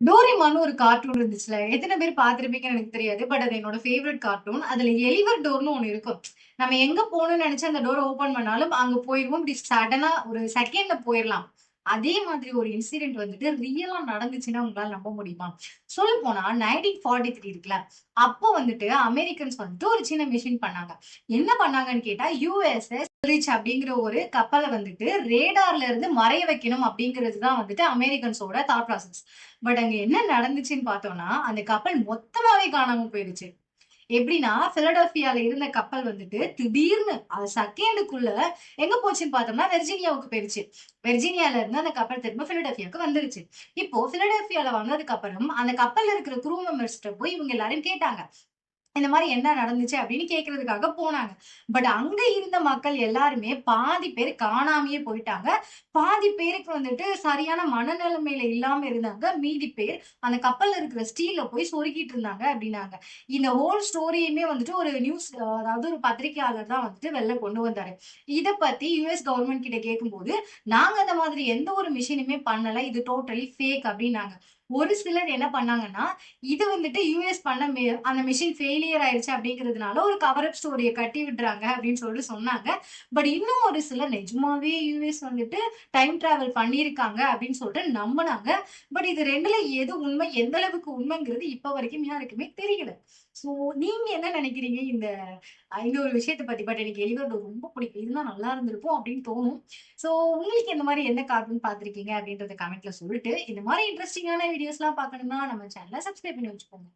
டோரிமான்னு ஒரு கார்ட்டூன் இருந்துச்சுல. எத்தனை பேர் பார்த்திருப்பீங்கன்னு எனக்கு தெரியாது. பட் அது என்னோட ஃபேவரட் கார்ட்டூன். அதுல எலிவர் டோர்னு ஒன்று இருக்கும். நம்ம எங்க போகணும்னு நினைச்சு அந்த டோர் ஓப்பன் பண்ணாலும், அங்க போயிருவோம். இப்படி சடனா ஒரு செகண்ட்ல போயிடலாம் அதே மாதிரி ஒரு இன்சிடென்ட் வந்துட்டு ரியலா நடந்துச்சுன்னா உங்களால நம்ப முடியுமா? சொல்ல போனா நைன்டீன் ஃபார்ட்டி த்ரீ இருக்குல்ல, அப்போ வந்துட்டு அமெரிக்கன்ஸ் வந்துட்டு ஒரு சின்ன மிஷின் பண்ணாங்க. என்ன பண்ணாங்கன்னு கேட்டா, யூஎஸ்எ ரிச் அப்படிங்கிற ஒரு கப்பலை வந்துட்டு ரேடார்ல இருந்து மறைய வைக்கணும் அப்படிங்கிறது தான் வந்துட்டு அமெரிக்கன்ஸோட தாட் ப்ராசஸ். பட் அங்க என்ன நடந்துச்சுன்னு பார்த்தோம்னா, அந்த கப்பல் மொத்தமாவே காணாம போயிருச்சு. எப்படின்னா பிலடெல்பியால இருந்த கப்பல் வந்துட்டு திடீர்னு அது செகண்டுக்குள்ள எங்க போச்சுன்னு பார்த்தோம்னா, வெர்ஜீனியாவுக்கு போயிருச்சு. வெர்ஜீனியால இருந்து அந்த கப்பல் திரும்ப பிலடெல்பியாவுக்கு வந்துருச்சு. இப்போ பிலடெல்பியால வந்ததுக்கு அப்புறம், அந்த கப்பல்ல இருக்கிற குரூ மெம்பர்ஸ்கிட்ட போய் இவங்க எல்லாரும் கேட்டாங்க. இந்த மாதிரி என்ன நடந்துச்சு அப்படின்னு கேட்கறதுக்காக போனாங்க. பட் அங்க இருந்த மக்கள் எல்லாருமே பாதி பேர் காணாமயே போயிட்டாங்க. பாதி பேருக்கு வந்துட்டு சரியான மனநிலைமையில இல்லாம இருந்தாங்க. மீதி பேர் அந்த கப்பல்ல இருக்கிற ஸ்டீல்ல போய் சொருக்கிட்டு இருந்தாங்க அப்படின்னாங்க இந்த ஹோல் ஸ்டோரியுமே வந்துட்டு ஒரு நியூஸ் அதாவது ஒரு பத்திரிக்கையாளர் தான் வந்துட்டு வெளில கொண்டு வந்தாரு. இதை பத்தி யுஎஸ் கவர்மெண்ட் கிட்ட கேட்கும்போது, நாங்க அந்த மாதிரி எந்த ஒரு மிஷினுமே பண்ணல. இது டோட்டலி ஃபேக் அப்படின்னாங்க ஒரு சிலர் என்ன பண்ணாங்கன்னா, இது வந்துட்டு யுஎஸ் பண்ண மெ அந்த மிஷின் ஃபெயிலியர் ஆயிடுச்சு அப்படிங்கிறதுனால ஒரு கவர் அப் ஸ்டோரியை கட்டி விடுறாங்க அப்படின்னு சொல்லிட்டு சொன்னாங்க. பட் இன்னும் ஒரு சிலர் நிஜமாவே யுஎஸ் வந்துட்டு டைம் டிராவல் பண்ணியிருக்காங்க அப்படின்னு சொல்லிட்டு நம்புனாங்க. பட் இது ரெண்டுல எது உண்மை? எந்த அளவுக்கு உண்மைங்கிறது இப்ப வரைக்கும் யாருக்குமே தெரியல. ஸோ நீங்க என்ன நினைக்கிறீங்க இந்த இந்த ஒரு விஷயத்தை பத்தி? பட் எனக்கு எலிவர் ரொம்ப பிடிக்கும். இதுதான் நல்லா இருந்திருக்கும் அப்படின்னு தோணும். ஸோ உங்களுக்கு இந்த மாதிரி எந்த கார்ட்டூன் பார்த்துருக்கீங்க அப்படின்றத கமெண்ட்ல சொல்லிட்டு, இந்த மாதிரி இன்ட்ரெஸ்டிங்கான வீடியோஸ்லாம் பார்க்கணும்னா நம்ம சேனலை சப்ஸ்கிரைப் பண்ணி வச்சுக்கோங்க.